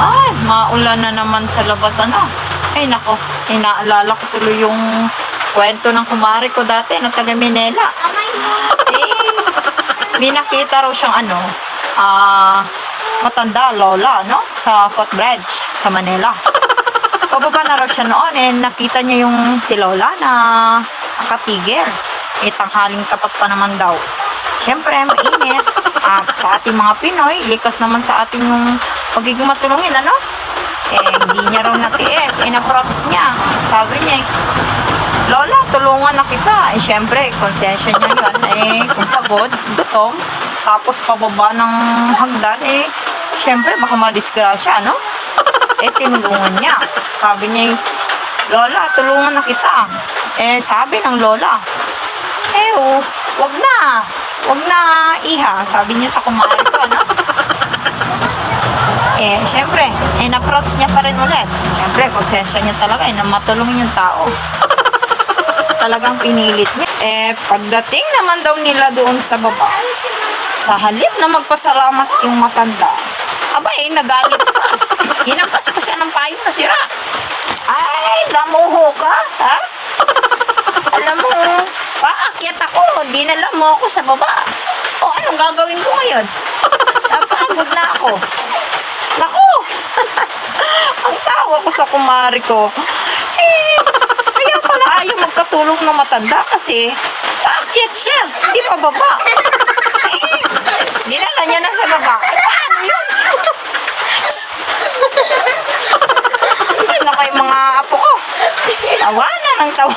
Ay, maulan na naman sa labas, ano? Ay, nako, inaalala ko tuloy yung kwento ng kumari ko dati na taga Minela. Eh, may nakita raw siyang ano, ah, matanda, lola, no? Sa footbridge, sa Manila. Pababa na raw siya noon, eh, nakita niya yung si lola na nakatigil. Eh, tanghaling tapat pa naman daw. Siyempre, mainit. Ah, sa ating mga Pinoy, likas naman sa ating yung pagiging matulungin, ano? Eh, hindi niya raw natiis. In-approach niya. Sabi niya, eh, Lola, tulungan na kita. Eh, syempre, konsensya niya yun. Eh, kung pagod, gutom, tapos pababa ng hagdan, eh, syempre, baka madisgrasya, no? Eh, tinulungan niya. Sabi niya, Lola, tulungan na kita. Eh, sabi ng Lola, eh, oh, wag na. Wag na, iha. Sabi niya sa kumari ko, ano? Eh, syempre, eh, na-approach niya pa rin ulit. Syempre, konsensya niya talaga, eh, na matulungin yung tao. Talagang pinilit niya. Eh, pagdating naman daw nila doon sa baba, sa halip na magpasalamat yung matanda, aba eh, nagalit pa. Hinampas pa siya ng payo na sira. Ay, damuho ka, ha? Alam mo, paakyat ako, dinala mo ako sa baba. O, anong gagawin ko ngayon? Napagod na ako. Naku! Ang tawa ko sa kumari ko. Eh, kaya pala ayaw magkatulong ng matanda kasi paakyat siya, hindi pa baba. Eh, dinala niya na sa baba. Eh, paano yun? Ano kayo mga apo ko? Tawa na ng tawa.